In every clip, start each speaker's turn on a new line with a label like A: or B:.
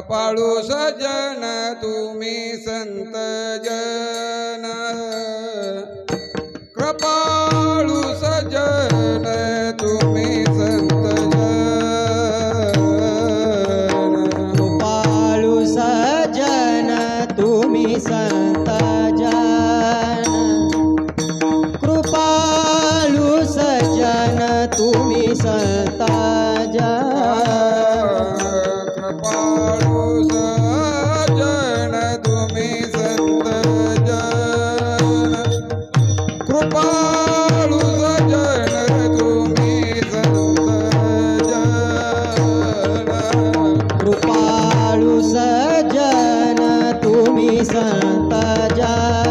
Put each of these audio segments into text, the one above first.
A: पाळू सजन तुम्ही संत जन. कृपाळू सजन तुम्ही संता
B: जा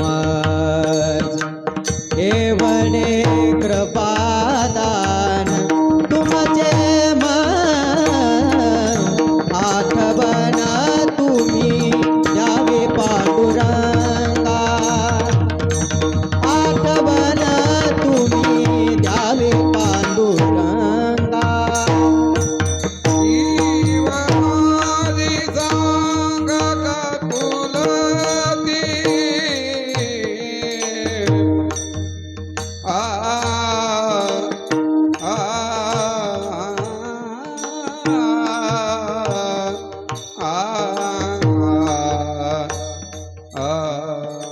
B: मज एवढे कृपा uh...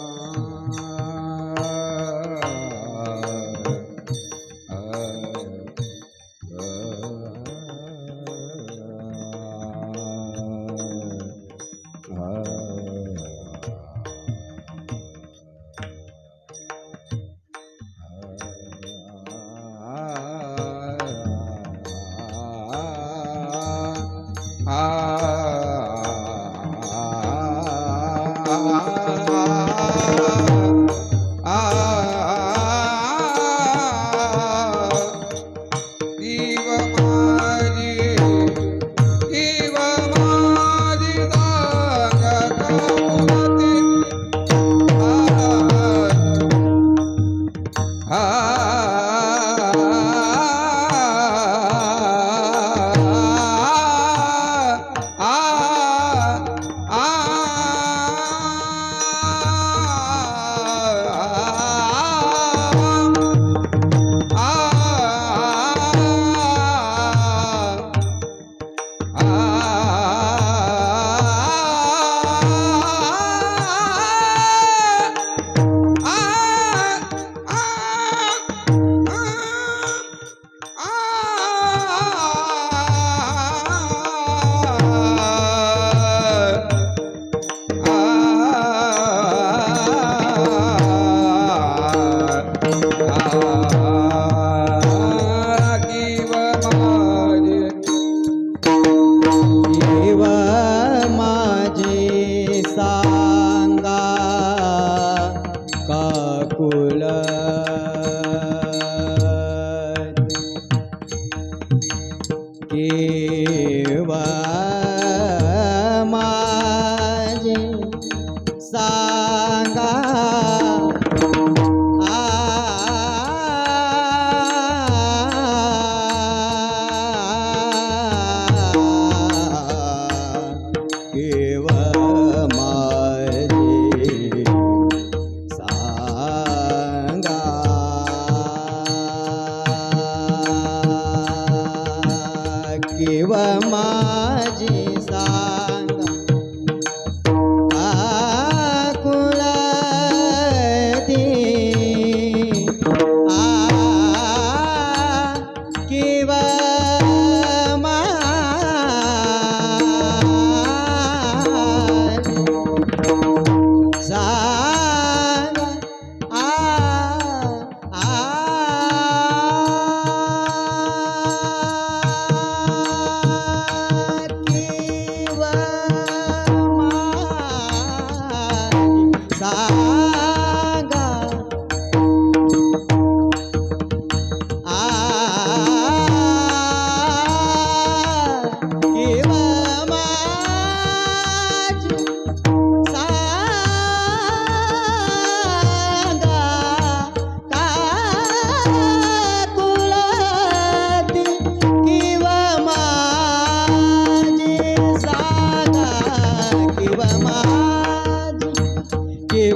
B: ಗಂಗಾ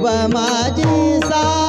B: सांगा किव माझी किव माझी सांगा